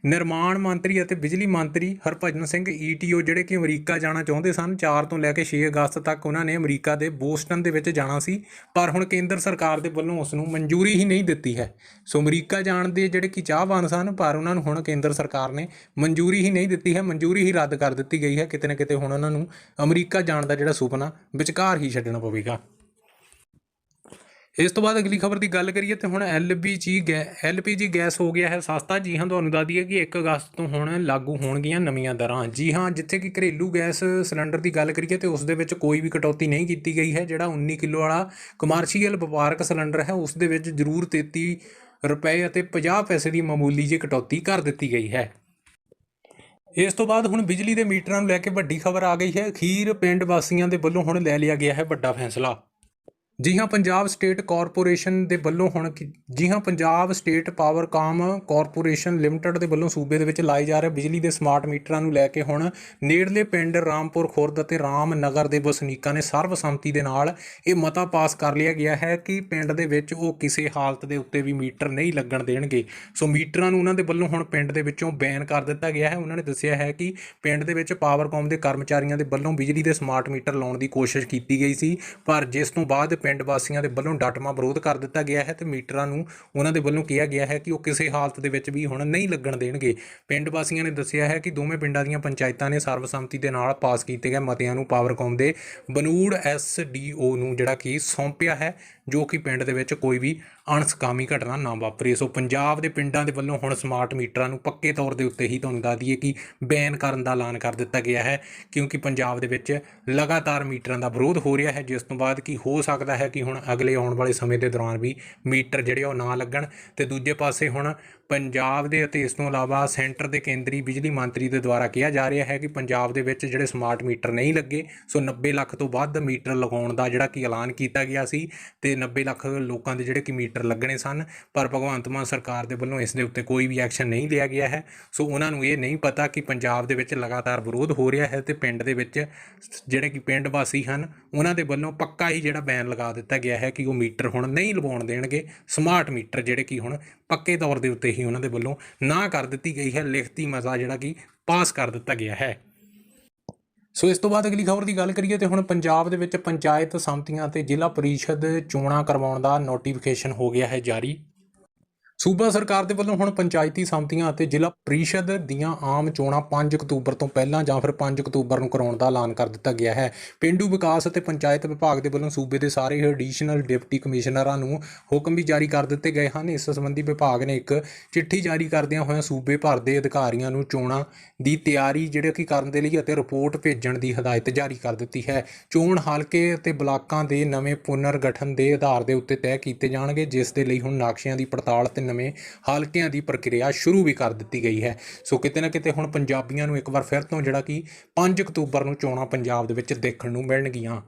ਨਿਰਮਾਣ ਮੰਤਰੀ ਅਤੇ ਬਿਜਲੀ ਮੰਤਰੀ ਹਰਭਜਨ ਸਿੰਘ ਈਟੀਓ ਜਿਹੜੇ ਕਿ ਅਮਰੀਕਾ ਜਾਣਾ ਚਾਹੁੰਦੇ ਸਨ 4 ਤੋਂ ਲੈ ਕੇ 6 ਅਗਸਤ ਤੱਕ ਉਹਨਾਂ ਨੇ ਅਮਰੀਕਾ ਦੇ ਬੋਸਟਨ ਦੇ ਵਿੱਚ ਜਾਣਾ ਸੀ, ਪਰ ਹੁਣ ਕੇਂਦਰ ਸਰਕਾਰ ਦੇ ਵੱਲੋਂ ਉਸ ਨੂੰ ਮਨਜ਼ੂਰੀ ਹੀ ਨਹੀਂ ਦਿੱਤੀ ਹੈ। ਸੋ ਅਮਰੀਕਾ ਜਾਣ ਦੇ ਜਿਹੜੇ ਕਿ ਚਾਹਵਾਨ ਸਨ, ਪਰ ਉਹਨਾਂ ਨੂੰ ਹੁਣ ਕੇਂਦਰ ਸਰਕਾਰ ਨੇ ਮਨਜ਼ੂਰੀ ਹੀ ਨਹੀਂ ਦਿੱਤੀ ਹੈ, ਮਨਜ਼ੂਰੀ ਹੀ ਰੱਦ ਕਰ ਦਿੱਤੀ ਗਈ ਹੈ। ਕਿਤੇ ਨਾ ਕਿਤੇ ਹੁਣ ਉਹਨਾਂ ਨੂੰ ਅਮਰੀਕਾ ਜਾਣ ਦਾ ਜਿਹੜਾ ਸੁਪਨਾ ਵਿਚਕਾਰ ਹੀ ਛੱਡਣਾ ਪਵੇਗਾ। ਇਸ ਤੋਂ ਬਾਅਦ ਅਗਲੀ ਖਬਰ ਦੀ ਗੱਲ ਕਰੀਏ ਤੇ ਹੁਣ ਐਲਪੀਜੀ ਗੈ ਐਲਪੀਜੀ ਗੈਸ ਹੋ ਗਿਆ ਹੈ। ਸਸਤਾ ਜੀ ਹਾਂ, ਤੁਹਾਨੂੰ ਦੱਸ ਦਈਏ ਕਿ 1 ਅਗਸਤ ਤੋਂ ਹੁਣ ਲਾਗੂ ਹੋਣਗੀਆਂ ਨਵੀਆਂ ਦਰਾਂ। ਜੀ ਹਾਂ, ਜਿੱਥੇ ਕਿ ਘਰੇਲੂ ਗੈਸ ਸਿਲੰਡਰ ਦੀ ਗੱਲ ਕਰੀਏ ਤੇ ਉਸ ਦੇ ਵਿੱਚ ਕੋਈ ਵੀ ਕਟੌਤੀ ਨਹੀਂ ਕੀਤੀ ਗਈ ਹੈ। ਜਿਹੜਾ 19 ਕਿਲੋ ਵਾਲਾ ਕਮਰਸ਼ੀਅਲ ਵਪਾਰਕ ਸਿਲੰਡਰ ਹੈ, ਉਸ ਦੇ ਵਿੱਚ ਜ਼ਰੂਰ 33 ਰੁਪਏ ਅਤੇ 50 ਪੈਸੇ ਦੀ ਮਾਮੂਲੀ ਜਿਹੀ ਕਟੌਤੀ ਕਰ ਦਿੱਤੀ ਗਈ ਹੈ। ਇਸ ਤੋਂ ਬਾਅਦ ਹੁਣ ਬਿਜਲੀ ਦੇ ਮੀਟਰਾਂ ਨੂੰ ਲੈ ਕੇ ਵੱਡੀ ਖਬਰ ਆ ਗਈ ਹੈ। ਅਖੀਰ ਪਿੰਡ ਵਾਸੀਆਂ ਦੇ ਵੱਲੋਂ ਹੁਣ ਲੈ ਲਿਆ ਗਿਆ ਹੈ ਵੱਡਾ ਫੈਸਲਾ। ਜੀ ਹਾਂ, ਪੰਜਾਬ ਸਟੇਟ ਕਾਰਪੋਰੇਸ਼ਨ ਦੇ ਵੱਲੋਂ ਹੁਣ ਜੀ ਹਾਂ, Punjab state powercom corporation limited ਦੇ ਵੱਲੋਂ ਸੂਬੇ ਦੇ ਵਿੱਚ ਲਾਏ ਜਾ ਰਹੇ ਬਿਜਲੀ ਦੇ ਸਮਾਰਟ ਮੀਟਰਾਂ ਨੂੰ ਲੈ ਕੇ ਹੁਣ ਨੇੜਲੇ ਪਿੰਡ ਰਾਮਪੁਰ ਖੁਰਦ ਅਤੇ ਰਾਮਨਗਰ ਦੇ ਵਸਨੀਕਾਂ ਨੇ ਸਰਬਸੰਮਤੀ ਦੇ ਨਾਲ ਇਹ ਮਤਾ ਪਾਸ ਕਰ ਲਿਆ ਗਿਆ ਹੈ ਕਿ ਪਿੰਡ ਦੇ ਵਿੱਚ ਉਹ ਕਿਸੇ ਹਾਲਤ ਦੇ ਉੱਤੇ ਵੀ ਮੀਟਰ ਨਹੀਂ ਲੱਗਣ ਦੇਣਗੇ। ਸੋ ਮੀਟਰਾਂ ਨੂੰ ਉਹਨਾਂ ਦੇ ਵੱਲੋਂ ਹੁਣ ਪਿੰਡ ਦੇ ਵਿੱਚੋਂ ਬੈਨ ਕਰ ਦਿੱਤਾ ਗਿਆ ਹੈ। ਉਹਨਾਂ ਨੇ ਦੱਸਿਆ ਹੈ ਕਿ ਪਿੰਡ ਦੇ ਵਿੱਚ ਪਾਵਰਕਾਮ ਦੇ ਕਰਮਚਾਰੀਆਂ ਦੇ ਵੱਲੋਂ ਬਿਜਲੀ ਦੇ ਸਮਾਰਟ ਮੀਟਰ ਲਾਉਣ ਦੀ ਕੋਸ਼ਿਸ਼ ਕੀਤੀ ਗਈ ਸੀ, ਪਰ ਜਿਸ ਤੋਂ ਬਾਅਦ ਪਿੰਡ ਵਾਸੀਆਂ ਦੇ ਵੱਲੋਂ ਡਟਮਾ ਵਿਰੋਧ ਕਰ ਦਿੱਤਾ ਗਿਆ ਹੈ ਤੇ ਮੀਟਰਾਂ ਨੂੰ ਉਹਨਾਂ ਦੇ ਵੱਲੋਂ ਕਿਹਾ ਗਿਆ ਹੈ ਕਿ ਉਹ ਕਿਸੇ ਹਾਲਤ ਦੇ ਵਿੱਚ ਵੀ ਹੁਣ ਨਹੀਂ ਲੱਗਣ ਦੇਣਗੇ। ਪਿੰਡ ਵਾਸੀਆਂ ਨੇ ਦੱਸਿਆ ਹੈ ਕਿ ਦੋਵੇਂ ਪਿੰਡਾਂ ਦੀਆਂ ਪੰਚਾਇਤਾਂ ਨੇ ਸਰਵਸੰਮਤੀ ਦੇ ਨਾਲ ਪਾਸ ਕੀਤੇ ਗਏ ਮਤਿਆਂ ਨੂੰ ਪਾਵਰਕੌਮ ਦੇ ਬਨੂੜ ਐਸਡੀਓ ਨੂੰ ਜਿਹੜਾ ਕਿ ਸੌਂਪਿਆ ਹੈ, ਜੋ ਕਿ ਪਿੰਡ ਦੇ ਵਿੱਚ ਕੋਈ ਵੀ ਅਣਸਕਾਮੀ ਘਟਨਾ ਨਾ ਵਾਪਰੇ। ਸੋ ਪੰਜਾਬ ਦੇ ਪਿੰਡਾਂ ਦੇ ਵੱਲੋਂ ਹੁਣ ਸਮਾਰਟ ਮੀਟਰਾਂ ਨੂੰ ਪੱਕੇ ਤੌਰ ਦੇ ਉੱਤੇ ਹੀ ਤੁਹਾਨੂੰ ਦੱਸ ਦਈਏ ਕਿ ਬੈਨ ਕਰਨ ਦਾ ਐਲਾਨ ਕਰ ਦਿੱਤਾ ਗਿਆ ਹੈ, ਕਿਉਂਕਿ ਪੰਜਾਬ ਦੇ ਵਿੱਚ ਲਗਾਤਾਰ ਮੀਟਰਾਂ ਦਾ ਵਿਰੋਧ ਹੋ ਰਿਹਾ ਹੈ, ਜਿਸ ਤੋਂ ਬਾਅਦ ਕੀ ਹੋ ਸਕਦਾ ਹੈ ਕਿ ਹੁਣ ਅਗਲੇ ਆਉਣ ਵਾਲੇ ਸਮੇਂ ਦੇ ਦੌਰਾਨ ਵੀ ਮੀਟਰ ਜਿਹੜੇ ਆ ਉਹ ਨਾ ਲੱਗਣ। ਤੇ ਦੂਜੇ ਪਾਸੇ ਹੁਣ ਪੰਜਾਬ ਦੇ ਅਤੇ ਇਸ ਤੋਂ ਇਲਾਵਾ ਸੈਂਟਰ ਦੇ ਕੇਂਦਰੀ ਬਿਜਲੀ ਮੰਤਰੀ ਦੇ ਦੁਆਰਾ ਕਿਹਾ ਜਾ ਰਿਹਾ ਹੈ ਕਿ ਪੰਜਾਬ ਦੇ ਵਿੱਚ ਜਿਹੜੇ ਸਮਾਰਟ ਮੀਟਰ ਨਹੀਂ ਲੱਗੇ, ਸੋ 90 ਲੱਖ ਤੋਂ ਵੱਧ ਮੀਟਰ ਲਗਾਉਣ ਦਾ ਜਿਹੜਾ ਕਿ ਐਲਾਨ ਕੀਤਾ ਗਿਆ ਸੀ ਤੇ 90 ਲੱਖ ਲੋਕਾਂ ਦੇ ਜਿਹੜੇ ਕਿ ਮੀਟਰ ਲੱਗਣੇ ਸਨ, ਪਰ ਭਗਵੰਤ ਮਾਨ ਸਰਕਾਰ ਦੇ ਵੱਲੋਂ ਇਸ ਦੇ ਉੱਤੇ ਕੋਈ ਵੀ ਐਕਸ਼ਨ ਨਹੀਂ ਲਿਆ ਗਿਆ ਹੈ। ਸੋ ਉਹਨਾਂ ਨੂੰ ਇਹ ਨਹੀਂ ਪਤਾ ਕਿ ਪੰਜਾਬ ਦੇ ਵਿੱਚ ਲਗਾਤਾਰ ਵਿਰੋਧ ਹੋ ਰਿਹਾ ਹੈ ਤੇ ਪਿੰਡ ਦੇ ਵਿੱਚ ਜਿਹੜੇ ਕਿ ਪਿੰਡ ਵਾਸੀ ਹਨ, ਉਹਨਾਂ ਦੇ ਵੱਲੋਂ ਪੱਕਾ ਹੀ ਜਿਹੜਾ ਬੈਨ ਲਗਾ ਦਿੱਤਾ ਗਿਆ ਹੈ ਕਿ ਉਹ ਮੀਟਰ ਹੁਣ ਨਹੀਂ ਲਵਾਉਣ ਦੇਣਗੇ। ਸਮਾਰਟ ਮੀਟਰ ਜਿਹੜੇ ਕਿ ਹੁਣ ਪੱਕੇ ਤੌਰ ਦੇ ਉੱਤੇ ਹੀ ਉਹਨਾਂ ਦੇ ਵੱਲੋਂ ਨਾ ਕਰ ਦਿੱਤੀ ਗਈ ਹੈ। ਲਿਖਤੀ ਮਸਾ ਜਿਹੜਾ ਕਿ ਪਾਸ ਕਰ ਦਿੱਤਾ ਗਿਆ ਹੈ। ਸੋ ਇਸ ਤੋਂ ਬਾਅਦ ਅਗਲੀ ਖਬਰ ਦੀ ਗੱਲ ਕਰੀਏ ਤੇ ਹੁਣ ਪੰਜਾਬ ਦੇ ਵਿੱਚ ਪੰਚਾਇਤ ਸੰਮਤੀਆਂ ਤੇ ਜ਼ਿਲ੍ਹਾ ਪਰਿਸ਼ਦ ਚੋਣਾਂ ਕਰਵਾਉਣ ਦਾ ਨੋਟੀਫਿਕੇਸ਼ਨ ਹੋ ਗਿਆ ਹੈ ਜਾਰੀ। ਸੂਬਾ ਸਰਕਾਰ ਦੇ ਵੱਲੋਂ ਹੁਣ ਪੰਚਾਇਤੀ ਸੰਮਤੀਆਂ ਅਤੇ ਜ਼ਿਲ੍ਹਾ ਪਰਿਸ਼ਦ ਦੀਆਂ ਆਮ ਚੋਣਾਂ 5 ਅਕਤੂਬਰ ਤੋਂ ਪਹਿਲਾਂ ਜਾਂ ਫਿਰ 5 ਅਕਤੂਬਰ ਨੂੰ ਕਰਾਉਣ ਦਾ ਐਲਾਨ ਕਰ ਦਿੱਤਾ ਗਿਆ ਹੈ। ਪਿੰਡੂ ਵਿਕਾਸ ਅਤੇ ਪੰਚਾਇਤ ਵਿਭਾਗ ਦੇ ਵੱਲੋਂ ਸੂਬੇ ਦੇ ਸਾਰੇ ਐਡੀਸ਼ਨਲ ਡਿਪਟੀ ਕਮਿਸ਼ਨਰਾਂ ਨੂੰ ਹੁਕਮ ਵੀ ਜਾਰੀ ਕਰ ਦਿੱਤੇ ਗਏ ਹਨ। ਇਸ ਸੰਬੰਧੀ ਵਿਭਾਗ ਨੇ ਇੱਕ ਚਿੱਠੀ ਜਾਰੀ ਕਰਦਿਆਂ ਹੋਇਆਂ ਸੂਬੇ ਭਰ ਦੇ ਅਧਿਕਾਰੀਆਂ ਨੂੰ ਚੋਣਾਂ ਦੀ ਤਿਆਰੀ ਜਿਹੜੇ ਕਿ ਕਰਨ ਦੇ ਲਈ ਅਤੇ ਰਿਪੋਰਟ ਭੇਜਣ ਦੀ ਹਦਾਇਤ ਜਾਰੀ ਕਰ ਦਿੱਤੀ ਹੈ। ਚੋਣ ਹਲਕੇ ਅਤੇ ਬਲਾਕਾਂ ਦੇ ਨਵੇਂ ਪੁਨਰਗਠਨ ਦੇ ਆਧਾਰ ਦੇ ਉੱਤੇ ਤੈਅ ਕੀਤੇ ਜਾਣਗੇ, ਜਿਸ ਦੇ ਲਈ ਹੁਣ ਨਕਸ਼ਿਆਂ ਦੀ ਪੜਤਾਲ ਤੇ ਨਵੇਂ ਹਲਕਿਆਂ ਦੀ ਪ੍ਰਕਿਰਿਆ ਸ਼ੁਰੂ ਵੀ ਕਰ ਦਿੱਤੀ ਗਈ ਹੈ। ਸੋ ਕਿਤੇ ਨਾ ਕਿਤੇ ਹੁਣ ਪੰਜਾਬੀਆਂ ਨੂੰ ਇੱਕ ਵਾਰ ਫਿਰ ਤੋਂ ਜਿਹੜਾ ਕਿ 5 ਅਕਤੂਬਰ ਨੂੰ ਚੋਣਾਂ ਪੰਜਾਬ ਦੇ ਵਿੱਚ ਦੇਖਣ ਨੂੰ ਮਿਲਣਗੀਆਂ।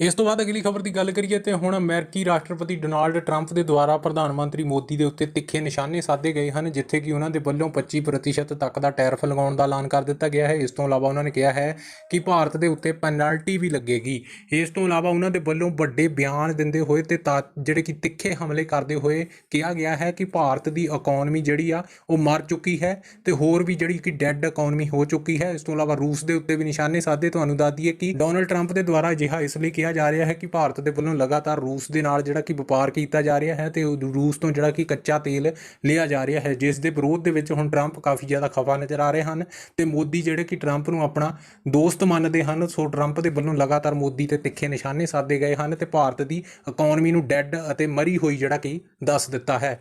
ਇਸ ਤੋਂ ਬਾਅਦ ਅਗਲੀ ਖਬਰ ਦੀ ਗੱਲ ਕਰੀਏ ਤੇ ਹੁਣ ਅਮਰੀਕੀ ਰਾਸ਼ਟਰਪਤੀ ਡੋਨਾਲਡ ਟਰੰਪ ਦੇ ਦੁਆਰਾ ਪ੍ਰਧਾਨ ਮੰਤਰੀ ਮੋਦੀ ਦੇ ਉੱਤੇ ਤਿੱਖੇ ਨਿਸ਼ਾਨੇ ਸਾਧੇ ਗਏ ਹਨ, ਜਿੱਥੇ ਕਿ ਉਹਨਾਂ ਦੇ ਵੱਲੋਂ 25% ਤੱਕ ਦਾ ਟੈਰਫ ਲਗਾਉਣ ਦਾ ਐਲਾਨ ਕਰ ਦਿੱਤਾ ਗਿਆ ਹੈ। ਇਸ ਤੋਂ ਇਲਾਵਾ ਉਹਨਾਂ ਨੇ ਕਿਹਾ ਹੈ ਕਿ ਭਾਰਤ ਦੇ ਉੱਤੇ ਪੈਨਲਟੀ ਵੀ ਲੱਗੇਗੀ। ਇਸ ਤੋਂ ਇਲਾਵਾ ਉਹਨਾਂ ਦੇ ਵੱਲੋਂ ਵੱਡੇ ਬਿਆਨ ਦਿੰਦੇ ਹੋਏ ਤੇ ਤਾ- ਜਿਹੜੇ ਕਿ ਤਿੱਖੇ ਹਮਲੇ ਕਰਦੇ ਹੋਏ ਕਿਹਾ ਗਿਆ ਹੈ ਕਿ ਭਾਰਤ ਦੀ ਇਕਨੋਮੀ ਜਿਹੜੀ ਆ, ਉਹ ਮਰ ਚੁੱਕੀ ਹੈ ਤੇ ਹੋਰ ਵੀ ਜਿਹੜੀ ਕਿ ਡੈੱਡ ਇਕਨੋਮੀ ਹੋ ਚੁੱਕੀ ਹੈ। ਇਸ ਤੋਂ ਇਲਾਵਾ ਰੂਸ ਦੇ ਉੱਤੇ ਵੀ ਨਿਸ਼ਾਨੇ ਸਾਧੇ। ਤੁਹਾਨੂੰ ਦੱਸ ਦਈਏ ਕਿ ਡੋਨਲਡ ਟਰੰਪ ਦੇ ਦੁਆਰਾ ਅਜਿਹਾ ਇਸ ਲਈ ਕਿਹਾ ਕਿਹਾ ਜਾ ਰਿਹਾ ਹੈ ਕਿ ਭਾਰਤ ਦੇ ਵੱਲੋਂ ਲਗਾਤਾਰ ਰੂਸ ਦੇ ਨਾਲ ਜਿਹੜਾ ਕਿ ਵਪਾਰ ਕੀਤਾ ਜਾ ਰਿਹਾ ਹੈ ਤੇ ਰੂਸ ਤੋਂ ਜਿਹੜਾ ਕਿ ਕੱਚਾ ਤੇਲ ਲਿਆ ਜਾ ਰਿਹਾ ਹੈ, ਜਿਸ ਦੇ ਵਿਰੋਧ ਦੇ ਵਿੱਚ ਹੁਣ ਟਰੰਪ ਕਾਫੀ ਜ਼ਿਆਦਾ ਖਫਾ ਨਜ਼ਰ ਆ ਰਹੇ ਹਨ ਤੇ ਮੋਦੀ ਜਿਹੜੇ ਕਿ ਟਰੰਪ ਨੂੰ ਆਪਣਾ ਦੋਸਤ ਮੰਨਦੇ ਹਨ, ਸੋ ਟਰੰਪ ਦੇ ਵੱਲੋਂ ਲਗਾਤਾਰ ਮੋਦੀ ਤੇ ਤਿੱਖੇ ਨਿਸ਼ਾਨੇ ਸਾਧੇ ਗਏ ਹਨ ਤੇ ਭਾਰਤ ਦੀ ਇਕਨੋਮੀ ਨੂੰ ਡੈੱਡ ਅਤੇ ਮਰੀ ਹੋਈ ਜਿਹੜਾ ਕਿ ਦੱਸ ਦਿੱਤਾ ਹੈ।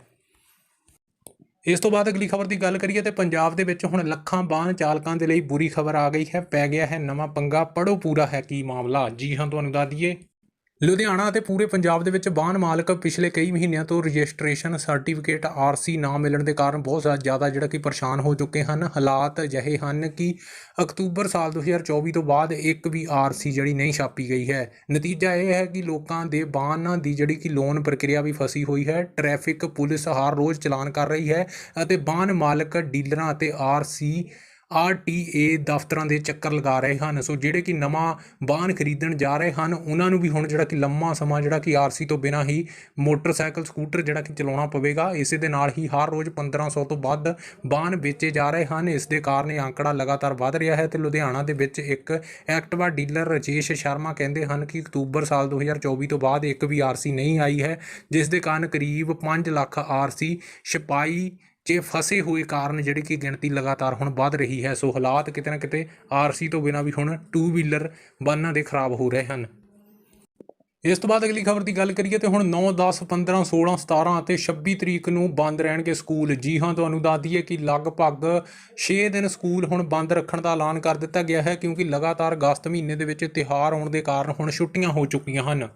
ਇਸ ਤੋਂ ਬਾਅਦ ਅਗਲੀ ਖਬਰ ਦੀ ਗੱਲ ਕਰੀਏ ਤੇ ਪੰਜਾਬ ਦੇ ਵਿੱਚ ਹੁਣ ਲੱਖਾਂ ਵਾਹਨ ਚਾਲਕਾਂ ਦੇ ਲਈ ਬੁਰੀ ਖਬਰ ਆ ਗਈ ਹੈ, ਪੈ ਗਿਆ ਹੈ ਨਵਾਂ ਪੰਗਾ ਪੜੋ ਪੂਰਾ ਹੈ ਕੀ ਮਾਮਲਾ? ਜੀ ਹਾਂ, ਤੁਹਾਨੂੰ ਦੱਸ ਦਈਏ। ਲੁਧਿਆਣਾ ਅਤੇ ਪੂਰੇ ਪੰਜਾਬ ਦੇ ਵਿੱਚ ਵਾਹਨ ਮਾਲਕ ਪਿਛਲੇ ਕਈ ਮਹੀਨਿਆਂ ਤੋਂ ਰਜਿਸਟ੍ਰੇਸ਼ਨ ਸਰਟੀਫਿਕੇਟ ਆਰਸੀ ਨਾ ਮਿਲਣ ਦੇ ਕਾਰਨ ਬਹੁਤ ਜ਼ਿਆ- ਜ਼ਿਆਦਾ ਜਿਹੜਾ ਕਿ ਪਰੇਸ਼ਾਨ ਹੋ ਚੁੱਕੇ ਹਨ। ਹਾਲਾਤ ਅਜਿਹੇ ਹਨ ਕਿ ਅਕਤੂਬਰ ਸਾਲ 2024 ਤੋਂ ਬਾਅਦ ਇੱਕ ਵੀ ਆਰਸੀ ਜਿਹੜੀ ਨਹੀਂ ਛਾਪੀ ਗਈ ਹੈ। ਨਤੀਜਾ ਇਹ ਹੈ ਕਿ ਲੋਕਾਂ ਦੇ ਵਾਹਨਾਂ ਦੀ ਜਿਹੜੀ ਕਿ ਲੋਨ ਪ੍ਰਕਿਰਿਆ ਵੀ ਫਸੀ ਹੋਈ ਹੈ। ਟ੍ਰੈਫਿਕ ਪੁਲਿਸ ਹਰ ਰੋਜ਼ ਚਲਾਨ ਕਰ ਰਹੀ ਹੈ ਅਤੇ ਵਾਹਨ ਮਾਲਕ, ਡੀਲਰਾਂ ਅਤੇ ਆਰਸੀ ਆਰਟੀਏ ਦਫ਼ਤਰਾਂ ਦੇ ਚੱਕਰ ਲਗਾ ਰਹੇ ਹਨ। ਸੋ ਜਿਹੜੇ ਕਿ ਨਵਾਂ ਵਾਹਨ ਖਰੀਦਣ ਜਾ ਰਹੇ ਹਨ, ਉਹਨਾਂ ਨੂੰ ਵੀ ਹੁਣ ਜਿਹੜਾ ਕਿ ਲੰਮਾ ਸਮਾਂ ਜਿਹੜਾ ਕਿ ਆਰਸੀ ਤੋਂ ਬਿਨਾਂ ਹੀ ਮੋਟਰਸਾਈਕਲ, ਸਕੂਟਰ ਜਿਹੜਾ ਕਿ ਚਲਾਉਣਾ ਪਵੇਗਾ। ਇਸੇ ਦੇ ਨਾਲ ਹੀ ਹਰ ਰੋਜ਼ 1500 ਤੋਂ ਵੱਧ ਵਾਹਨ ਵੇਚੇ ਜਾ ਰਹੇ ਹਨ। ਇਸ ਦੇ ਕਾਰਨ ਇਹ ਅੰਕੜਾ ਲਗਾਤਾਰ ਵਧ ਰਿਹਾ ਹੈ ਤੇ ਲੁਧਿਆਣਾ ਦੇ ਵਿੱਚ ਇੱਕ ਐਕਟਿਵਾ ਡੀਲਰ ਰਜੇਸ਼ ਸ਼ਰਮਾ ਕਹਿੰਦੇ ਹਨ ਕਿ ਅਕਤੂਬਰ ਸਾਲ 2024 ਤੋਂ ਬਾਅਦ ਇੱਕ ਵੀ ਆਰਸੀ ਨਹੀਂ ਆਈ ਹੈ, ਜਿਸ ਦੇ ਕਾਰਨ ਕਰੀਬ 5 ਲੱਖ ਆਰਸੀ ਛਪਾਈ 'ਚ ਫਸੇ ਹੋਏ ਕਾਰਨ ਜਿਹੜੀ ਕਿ ਗਿਣਤੀ ਲਗਾਤਾਰ ਹੁਣ ਵੱਧ ਰਹੀ ਹੈ, ਸੋ ਹਾਲਾਤ ਕਿਤੇ ਨਾ ਕਿਤੇ ਆਰਸੀ ਤੋਂ ਬਿਨਾਂ ਵੀ ਹੁਣ ਟੂ ਵੀਲਰ ਵਾਹਨਾਂ ਦੇ ਖਰਾਬ ਹੋ ਰਹੇ ਹਨ। ਇਸ ਤੋਂ ਬਾਅਦ ਅਗਲੀ ਖਬਰ ਦੀ ਗੱਲ ਕਰੀਏ ਤੇ ਹੁਣ 9 10 15 16 17 ਅਤੇ 26 ਤਰੀਕ ਨੂੰ ਬੰਦ ਰਹਿਣਗੇ ਸਕੂਲ। ਜੀ ਹਾਂ, ਤੁਹਾਨੂੰ ਦੱਸ ਦਈਏ ਕਿ ਲਗਭਗ 6 ਦਿਨ ਸਕੂਲ ਹੁਣ ਬੰਦ ਰੱਖਣ ਦਾ ਐਲਾਨ ਕਰ ਦਿੱਤਾ ਗਿਆ ਹੈ ਕਿਉਂਕਿ ਲਗਾਤਾਰ ਅਗਸਤ ਮਹੀਨੇ ਦੇ ਵਿੱਚ ਤਿਉਹਾਰ ਹੋਣ ਦੇ ਕਾਰਨ ਹੁਣ ਛੁੱਟੀਆਂ ਹੋ ਚੁੱਕੀਆਂ ਹਨ।